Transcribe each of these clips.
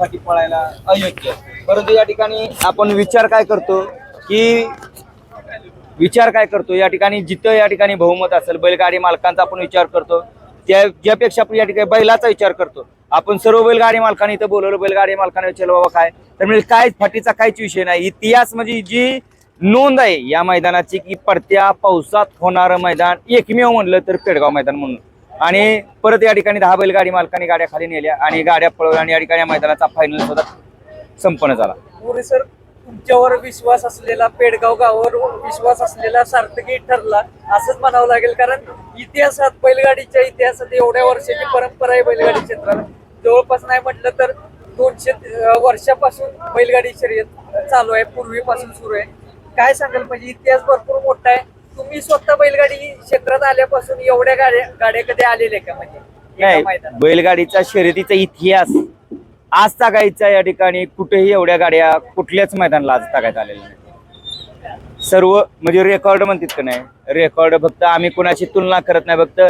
पाठी पळायला अयोग्य परंतु या ठिकाणी आपण विचार काय करतो की विचार काय करतो? या ठिकाणी जिथं या ठिकाणी बहुमत असेल बैलगाडी मालकांचा आपण विचार करतो. त्या ज्यापेक्षा आपण या ठिकाणी बैलाचा विचार करतो. आपण सर्व बैलगाडी मालकांनी इथं बोलवलं बैलगाडी मालकाने विचारलं बाबा काय? तर म्हणजे काय फाटीचा काहीच विषय नाही. इतिहास म्हणजे जी नोंद आहे या मैदानाची की पडत्या पावसात होणारं मैदान एकमेव म्हणलं तर पेडगाव मैदान म्हणून. आणि परत या ठिकाणी दहा बैलगाडी मालकांनी गाड्या खाली नेल्या आणि गाड्या पळवल्या आणि या ठिकाणी मैदानाचा फायनल सुद्धा संपन्न झाला. मोरे सर तुमच्यावर विश्वास असलेला पेडगाव गावावर विश्वास असलेला सार्थकी ठरला असंच म्हणावं लागेल कारण इतिहासात बैलगाडीच्या इतिहासात एवढ्या वर्षाची परंपरा आहे बैलगाडी क्षेत्राला. जवळपास नाही म्हटलं तर दोनशे वर्षापासून बैलगाडी शर्यत चालू आहे पूर्वीपासून सुरू आहे. काय सांगाल म्हणजे इतिहास भरपूर मोठा आहे. तुम्ही स्वतः बैलगाडी क्षेत्रात आल्यापासून एवढ्या गाड्या गाड्या कधी आलेल्या का म्हणजे एका नाही मैदानात? बैलगाडीचा शर्यतीचा इतिहास आज तागायचा या ठिकाणी कुठेही एवढ्या गाड्या कुठल्याच मैदानाला आज तागायत आलेल्या नाही सर्व म्हणजे रेकॉर्ड म्हणतात का नाही? रेकॉर्ड फक्त आम्ही कोणाची तुलना करत नाही फक्त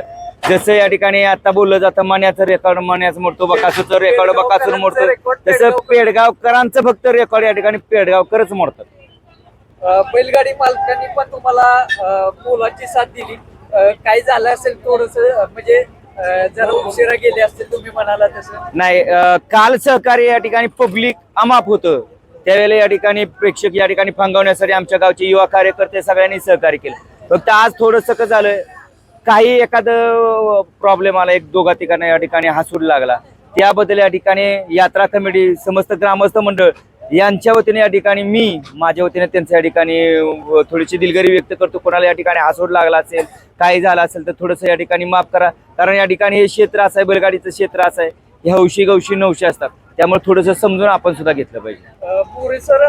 जसं या ठिकाणी आता बोललं जातं मण्याचं रेकॉर्ड मण्याचं मोडतो बकासूरचं रेकॉर्ड बकासूर मोडतो तसं पेडगावकरांचं फक्त रेकॉर्ड या ठिकाणी पेडगावकरच मोडतात. बैलगाडी मालकांनी पण तुम्हाला पोलाची मोलाची साथ दिली. काही झालं असेल थोडस म्हणजे जरा उशिरा गेले असतील तुम्ही म्हणाला तसं. नाही काल सहकार्य या ठिकाणी पब्लिक अमाप होतं. त्यावेळेला या ठिकाणी प्रेक्षक या ठिकाणी फंगवण्यासाठी आमच्या गावचे युवा कार्यकर्ते सगळ्यांनी सहकार्य केलं. फक्त आज थोडंसं कसं झालं काही एखादं प्रॉब्लेम आला एक दोघा ठिकाणी या ठिकाणी हसूड लागला. त्याबद्दल या ठिकाणी यात्रा कमिटी समस्त ग्रामस्थ मंडळ यांच्या वतीने या ठिकाणी मी माझ्या वतीने त्यांच्या या ठिकाणी थोडीशी दिलगिरी व्यक्त करतो. कोणाला या ठिकाणी हासोड लागला असेल काही झालं असेल तर थोडंसं या ठिकाणी माफ करा. कारण या ठिकाणी हे क्षेत्र असं आहे बैलगाडीचं क्षेत्र असं आहे. हे हौशी गौशी नवशी असतात. त्यामुळे थोडंसं समजून आपण सुद्धा घेतलं पाहिजे. पुरे सर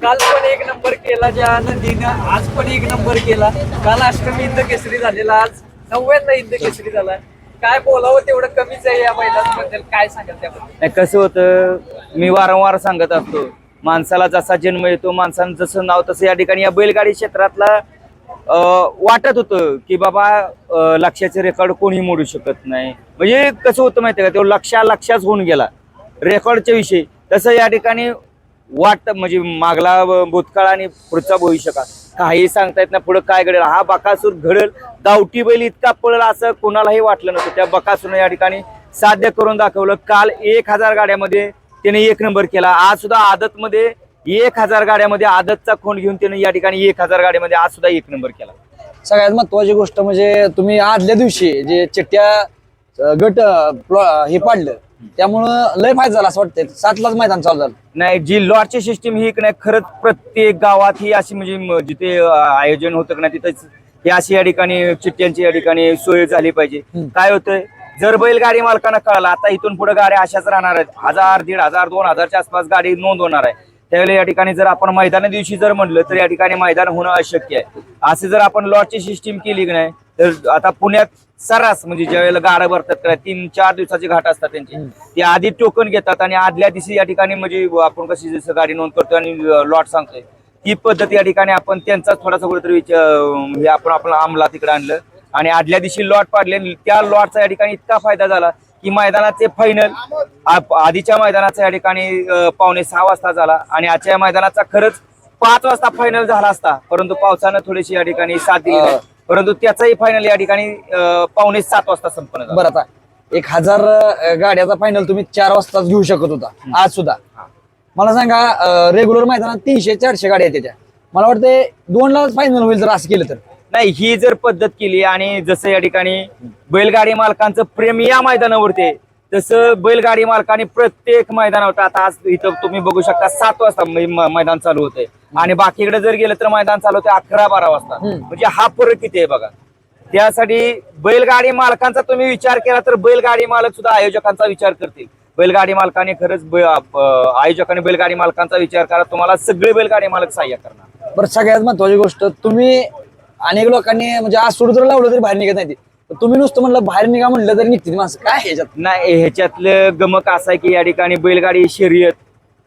काल पण एक नंबर केला ज्या नदीनं आज पण एक नंबर केला. काल अष्टमी इंद केसरी झालेला आज नव्याण्णव इंद केसरी झाला. काय बोलावं तेवढं कमीच आहे या बैलांबद्दल? काय सांगाल त्याबद्दल? नाही कसं होतं मी वारंवार सांगत असतो माणसाला जसा जन्म येतो माणसानं जसं नाव तसं या ठिकाणी या बैलगाडी क्षेत्रातला अं, वाटत होतं की बाबा अं, लक्षाचे रेकॉर्ड कोणी मोडू शकत नाही. म्हणजे कसं होतं माहितीये का? तो लक्षा लक्षाच होऊन गेला. रेकॉर्डच्या विषयी. तसं या ठिकाणी वाटत म्हणजे मागला भूतकाळ आणि पुढचा भविष्यकाळ काही सांगता येत नाही पुढे काय घडेल. हा बकासूर घडेल. गावठी बैल इतका पळल असं कोणालाही वाटलं नव्हतं. त्या बकासूरनं या ठिकाणी साध्य करून दाखवलं. काल एक हजार गाड्यामध्ये त्याने एक नंबर केला. आज सुद्धा आदत मध्ये एक हजार गाड्यामध्ये आदतचा खोंड घेऊन त्याने या ठिकाणी एक हजार गाड्यामध्ये आज सुद्धा एक नंबर केला. सगळ्यात महत्वाची गोष्ट म्हणजे तुम्ही आदल्या दिवशी जे चिट्ट्या गट प्लॉ- हे पाडलं त्यामुळं लय फायदा झाला असं वाटतंय. सातलाच मैदान चालू झालं. नाही जी लॉटची सिस्टीम ही की नाही खरंच प्रत्येक गावात ही अशी म्हणजे म- जिथे अं, आयोजन होतं की नाही तिथं ही अशी या ठिकाणी चिठ्ठ्यांची या ठिकाणी सोय झाली पाहिजे. हम्म. काय होतंय जर बैलगाडी मालकांना कळालं आता इथून पुढे गाड्या अशाच राहणार आहेत. हजार दीड हजार दोन हजारच्या आसपास गाडी नोंद होणार आहे. त्यावेळेला या ठिकाणी जर आपण मैदाना दिवशी जर म्हणलं तर या ठिकाणी मैदान होणं अशक्य आहे. असे जर आपण लॉटची सिस्टीम केली की नाही तर आता पुण्यात सर्रास म्हणजे ज्या वेळेला गाड्या भरतात तीन चार दिवसाचे घाट असतात त्यांची. ते आधी टोकन घेतात आणि आदल्या दिवशी या ठिकाणी म्हणजे आपण कशी जसं गाडी नोंद करतो आणि लॉट सांगतोय ती पद्धत या ठिकाणी आपण त्यांचा थोडासा कुठेतरी विचार हे आपण आपलं अंमलात तिकडे आणलं. आणि आदल्या दिवशी लॉट पाडले आणि त्या लॉटचा या ठिकाणी इतका फायदा झाला की मैदानाचे फायनल आधीच्या मैदानाचा या ठिकाणी पावणे सहा वाजता झाला आणि आजच्या या मैदानाचा खरंच पाच वाजता फायनल झाला असता. परंतु पावसानं थोडीशी या ठिकाणी साथ दिली नाही. परंतु त्याचाही फायनल या ठिकाणी पावणे सात वाजता संपन्न झाला. बरं आता एक हजार गाड्याचा फायनल तुम्ही चार वाजताच घेऊ शकत होता. आज सुद्धा. मला सांगा रेग्युलर मैदानात तीनशे चारशे गाड्या आहेत त्याच्या. मला वाटतं दोन लाच फायनल होईल जर असं केलं तर. नाही ही जर पद्धत केली आणि जसं या ठिकाणी बैलगाडी मालकांचं प्रेम या मैदानावरती आहे, तसं बैलगाडी मालकांनी प्रत्येक मैदानावर आता आज इथं तुम्ही बघू शकता सात वाजता मैदान चालू होते आणि बाकीकडे जर गेलं तर मैदान चालू होते अकरा बारा वाजता. म्हणजे हा फरक किती आहे बघा. त्यासाठी बैलगाडी मालकांचा तुम्ही विचार केला तर बैलगाडी मालक सुद्धा आयोजकांचा विचार करतील. बैलगाडी मालकाने खरंच आयोजकांनी बैलगाडी मालकांचा विचार करा तुम्हाला सगळे बैलगाडी मालक सहाय्य करणार. बरं सगळ्यात महत्वाची गोष्ट तुम्ही अनेक लोकांनी म्हणजे आज सोडून जर लावलं तरी बाहेर निघत नाही ते. तुम्ही नुसतं म्हणलं बाहेर निघा म्हणलं तरी निघते माणसं काय ह्याच्यात नाही ह्याच्यातलं गमक असं आहे की या ठिकाणी बैलगाडी शर्यत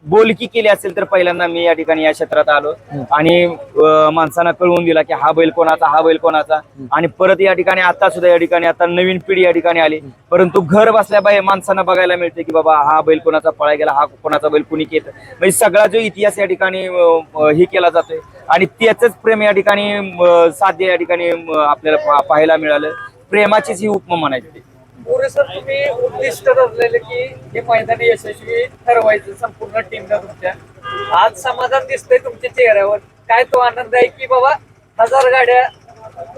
बोलकी केली असेल तर पहिल्यांदा मी या ठिकाणी या क्षेत्रात आलो. आणि अं, माणसांना कळवून दिला की हा बैल कोणाचा हा बैल कोणाचा. आणि परत या ठिकाणी आता सुद्धा या ठिकाणी आता नवीन पिढी या ठिकाणी आली. परंतु घर बसल्या बाई माणसांना बघायला मिळते की बाबा हा बैल कोणाचा पळा गेला हा कोणाचा बैल कुणी केला. म्हणजे सगळा जो इतिहास या ठिकाणी अं, अं, हे केला जातोय. आणि त्याच प्रेम या ठिकाणी अं, साध्य या ठिकाणी अं, आपल्याला पा- पाहायला मिळालं. प्रेमाचीच ही उपमा म्हणायची. पुरे सर तुम्ही उद्दिष्ट धरलेलं की हे मैदान यशस्वी ठरवायचं संपूर्ण टीमला तुमच्या. आज समाधान दिसतंय तुमच्या चेहऱ्यावर. काय तो आनंद आहे की बाबा हजार गाड्या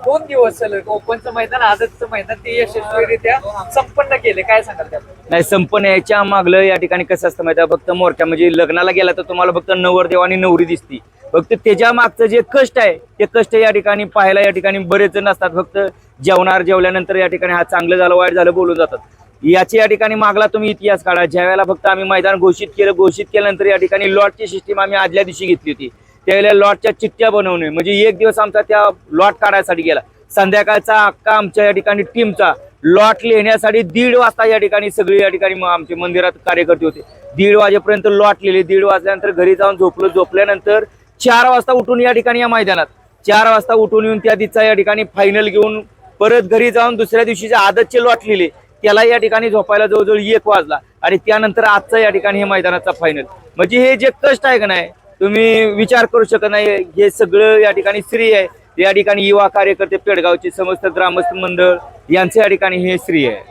दोन दिवस सलग ओपनचं मैदान आजचं मैदान ते यशस्वीरित्या संपन्न केले. काय सांगाल त्याबद्दल नाही संपण्याच्या मागलं या ठिकाणी कसं असतं माहिती फक्त मोर्चा म्हणजे लग्नाला गेला तर तुम्हाला फक्त नवरदेव आणि नवरी दिसती. फक्त त्याच्या मागचं जे कष्ट आहे ते कष्ट या ठिकाणी पाहायला या ठिकाणी बरेच जण असतात. फक्त जेवणार जेवल्यानंतर या ठिकाणी हा चांगलं झालं वाईट झालं बोलून जातात. याचे या ठिकाणी मागला तुम्ही इतिहास काढा. ज्यावेळेला फक्त आम्ही मैदान घोषित केलं घोषित केल्यानंतर या ठिकाणी लॉटची सिस्टीम आम्ही आदल्या दिवशी घेतली होती. त्यावेळेला लॉटच्या चिठ्ठ्या बनवणे म्हणजे एक दिवस आमचा त्या लॉट काढायसाठी गेला. संध्याकाळचा अक्का आमच्या या ठिकाणी टीमचा लॉट लिहिण्यासाठी दीड वाजता या ठिकाणी सगळी या ठिकाणी आमचे मंदिरात कार्यकर्ते होते. दीड वाजेपर्यंत लॉट लिहिले. दीड वाजल्यानंतर घरी जाऊन झोपलो. झोपल्यानंतर चार वाजता उठून या ठिकाणी या मैदानात. चार वाजता उठून येऊन त्या दिवसा या ठिकाणी फायनल घेऊन परत घरी जाऊन दुसऱ्या दिवशीचे आदतचे लॉट लिहिले त्याला या ठिकाणी झोपायला जवळजवळ एक वाजला. आणि त्यानंतर आजचा या ठिकाणी हे मैदानाचा फायनल म्हणजे हे जे कष्ट आहे का नाही तुम्ही विचार करू शकत नाही. हे सगळं या ठिकाणी स्त्री आहे. या ठिकाणी युवा कार्यकर्ते पेडगावचे समस्त ग्रामस्थ मंडळ यांचे या ठिकाणी हे श्री आहे.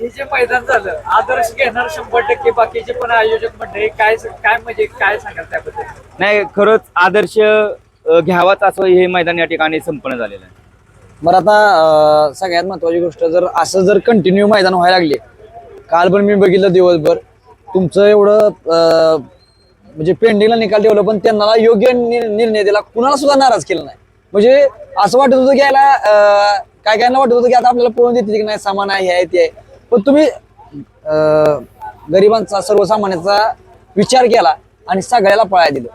हे जे मैदान झालं आदर्श घेणार शंभर टक्के बाकीचे पण आयोजक मंडळी काय काय म्हणजे काय सांगाल त्याबद्दल? नाही खरंच आदर्श घ्यावाच असं हे मैदान या ठिकाणी संपन्न झालेलं आहे. बरं आता सगळ्यात महत्वाची गोष्ट जर असं जर कंटिन्यू मैदान व्हायला लागले काल पण मी बघितलं दिवसभर तुमचं एवढं अं, म्हणजे पेंडिंगला निकाल ठेवलं पण त्यांना योग्य नि- निर्णय दिला कुणाला सुद्धा नाराज केलं नाही. म्हणजे असं वाटत होतं की याला काय कायना वाटत होतं की आता आपल्याला पळून देते की नाही सामान आहे हे आहे ते पण तुम्ही गरिबांचा सर्वसामान्याचा विचार केला आणि सगळ्याला पळायला दिलं.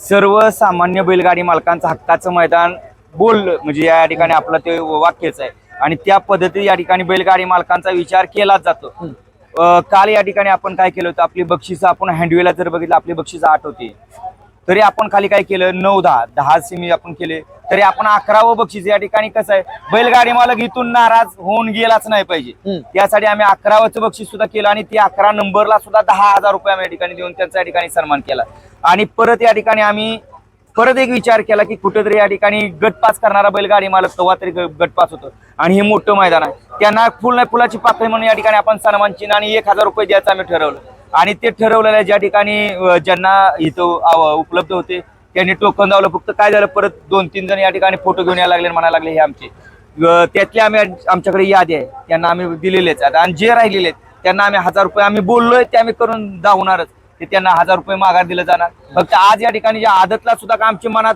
सर्वसामान्य बैलगाडी मालकांचं हक्काचं मैदान बोललं म्हणजे या ठिकाणी आपलं ते वाक्यच आहे. आणि त्या पद्धतीने या ठिकाणी बैलगाडी मालकांचा विचार केलाच जातो. काल या ठिकाणी आपण काय केलं होतं? आपली बक्षिसं आपण हँडवेला जर बघितलं आपली बक्षिसं आठ होती. तरी आपण खाली काय केलं? नऊ दहा. दहा सिमी आपण केले. तरी आपण अकरावं बक्षीस या ठिकाणी कसं आहे? बैलगाडी मालक इथून नाराज होऊन गेलाच नाही पाहिजे. त्यासाठी आम्ही अकरावंचं बक्षीस सुद्धा केलं आणि त्या अकरा नंबरला सुद्धा दहा हजार रुपये आम्ही या ठिकाणी देऊन त्यांचा या ठिकाणी सन्मान केला. आणि परत या ठिकाणी आम्ही परत एक विचार केला की कुठेतरी या ठिकाणी गटपास करणारा बैलगाडी मालक तेव्हा तरी गटपास होतो. आणि हे मोठं मैदान आहे. त्यांना फुल नाही फुलाची पाकळी म्हणून या ठिकाणी आपण सन्मान चिन्ह आणि एक हजार रुपये द्यायचं आम्ही ठरवलं. आणि ते ठरवलेलं ज्या ठिकाणी ज्यांना इथं उपलब्ध होते त्यांनी टोकन दावलं फक्त काय झालं परत दोन तीन जण या ठिकाणी फोटो घेऊन यायला लागले म्हणायला लागले हे आमचे. त्यातले आम्ही आमच्याकडे यादी आहे. त्यांना आम्ही दिलेलेच आहेत. आणि जे राहिलेले आहेत त्यांना आम्ही हजार रुपये आम्ही बोललोय ते आम्ही करून दावणारच ते त्यांना हजार रुपये माघार दिलं जाणार. फक्त आज या ठिकाणी ज्या आदतला सुद्धा का मनात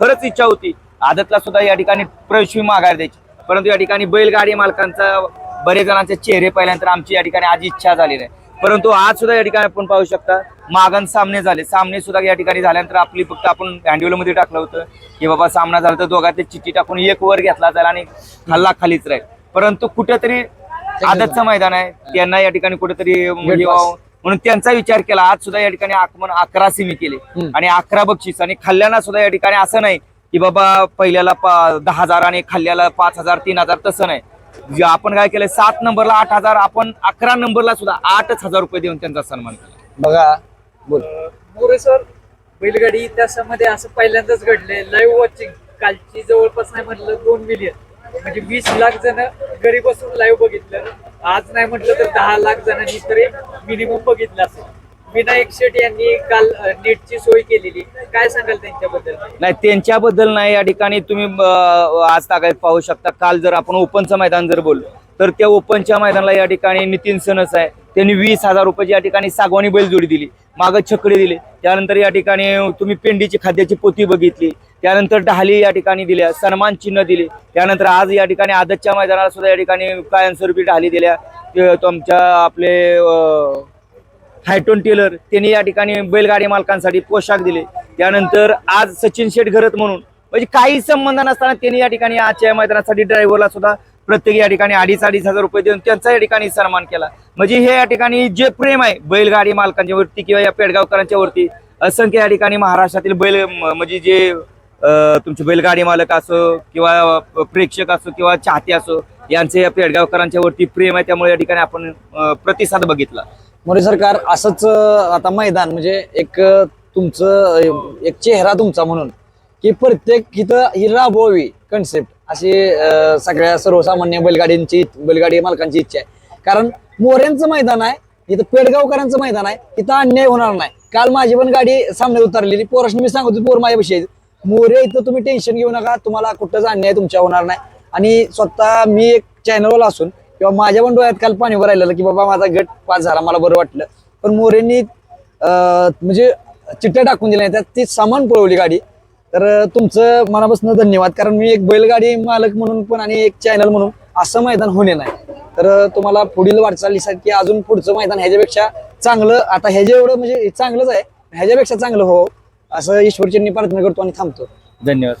खरंच इच्छा होती आदतला सुद्धा या ठिकाणी प्रवेशवी माघार द्यायची. परंतु या ठिकाणी बैलगाडी मालकांचा बरेच जणांचे चेहरे पाहिल्यानंतर आमची या ठिकाणी आज इच्छा झाली नाही परंतु आज सुद्धा या ठिकाणी आपण पाहू शकता मागण सामने झाले. सामने सुद्धा या ठिकाणी झाल्यानंतर आपली फक्त आपण हँडवेल मध्ये टाकलं होतं की बाबा सामना झाला तर दोघांचे चिठ्ठी टाकून एक वर घेतला जाईल आणि खाल्ला खालीच राहील. परंतु कुठेतरी आदतचं मैदान आहे. त्यांना या ठिकाणी कुठेतरी व्हावं म्हणून त्यांचा विचार केला. आज सुद्धा या ठिकाणी आगमन अकरा सिमी केले. आणि अकरा बक्षीस. आणि खाल्ल्याना सुद्धा या ठिकाणी असं नाही की बाबा पहिल्याला दहा हजार आणि खाल्ल्याला पाच हजार तीन हजार तसं नाही. जे आपण काय केलं सात नंबरला आठ हजार आपण अकरा नंबरला सुद्धा आठच हजार रुपये देऊन त्यांचा सन्मान केला. बघा बोल. मोरे सर बैलगाडी इतिहासामध्ये असं पहिल्यांदाच घडलंय. लाईव्ह वॉचिंग कालची जवळपास नाही म्हटलं दोन मिलियन म्हणजे वीस लाख जण घरी बसून लाईव्ह बघितलं. आज नाही म्हटलं तर दहा लाख जणांनी तरी मिनिमम बघितलं असेल. विनायक शेट यांनी काल नेटची सोय केलेली. काय सांगाल त्यांच्याबद्दल? नाही त्यांच्याबद्दल नाही. या ठिकाणी तुम्ही आज तागायत पाहू शकता. काल जर आपण ओपनचं मैदान जर बोललो तर त्या ओपनच्या मैदानाला या ठिकाणी नितीन सनस आहे. त्यांनी वीस हजार रुपयाची या ठिकाणी सागवानी बैलजोडी दिली. मागं छकडे दिले. त्यानंतर या ठिकाणी तुम्ही पेंडीची खाद्याची पोती बघितली. त्यानंतर ढाली या ठिकाणी दिल्या. सन्मान चिन्ह दिले. त्यानंतर आज या ठिकाणी आदतच्या मैदानाला सुद्धा या ठिकाणी कायमस्वरूपी ढाली दिल्या. तुमच्या आपले हायटोन टेलर त्यांनी या ठिकाणी बैलगाडी मालकांसाठी पोशाख दिले. त्यानंतर आज सचिन शेठ घरत म्हणून म्हणजे काही संबंध नसताना त्यांनी या ठिकाणी आजच्या मैदानासाठी ड्रायव्हरला सुद्धा प्रत्येक या ठिकाणी अडीच अडीच हजार रुपये देऊन त्यांचा या ठिकाणी सन्मान केला. म्हणजे हे या ठिकाणी जे प्रेम आहे बैलगाडी मालकांच्या वरती किंवा या पेडगावकरांच्या वरती असंख्य या ठिकाणी महाराष्ट्रातील बैल म्हणजे जे तुमचे बैलगाडी मालक असो किंवा प्रेक्षक असो किंवा चाहते असो यांचे या पेडगावकरांच्या वरती प्रेम आहे त्यामुळे या ठिकाणी आपण प्रतिसाद बघितला. मोरे सरकार असंच आता मैदान म्हणजे एक तुमचं एक चेहरा तुमचा म्हणून की प्रत्येक इथं ही राबवावी कन्सेप्ट अशी सगळ्या सर्वसामान्य बैलगाडींची बैलगाडी मालकांची इच्छा आहे. कारण मोऱ्यांचं मैदान आहे इथं पेडगावकरांचं मैदान आहे इथं अन्याय होणार नाही. काल माझी पण गाडी सामन्यात उतरलेली पोराशी मी सांगतो पोर माझ्याविषयी आहेत. मोरे इथं तुम्ही टेन्शन घेऊ नका तुम्हाला कुठंच अन्याय तुमच्या होणार नाही. आणि स्वतः मी एक चॅनलवाला असून किंवा माझ्या पण डोळ्यात काल पाणी भरायला की बाबा माझा गट पास झाला मला बरं वाटलं. पण मोरेंनी म्हणजे चिठ्ठ्या टाकून दिल्या त्यात ती सामान पळवली गाडी. तर तुमचं मनापासून धन्यवाद कारण मी एक बैलगाडी मालक म्हणून पण आणि एक चॅनल म्हणून असं मैदान होणे नाही. तर तुम्हाला पुढील वाटचालीसाठी अजून पुढचं मैदान ह्याच्यापेक्षा चांगलं आता ह्याच्या एवढं म्हणजे चांगलंच आहे ह्याच्यापेक्षा चांगलं हो असं ईश्वरचरणी प्रार्थना करतो आणि थांबतो. धन्यवाद.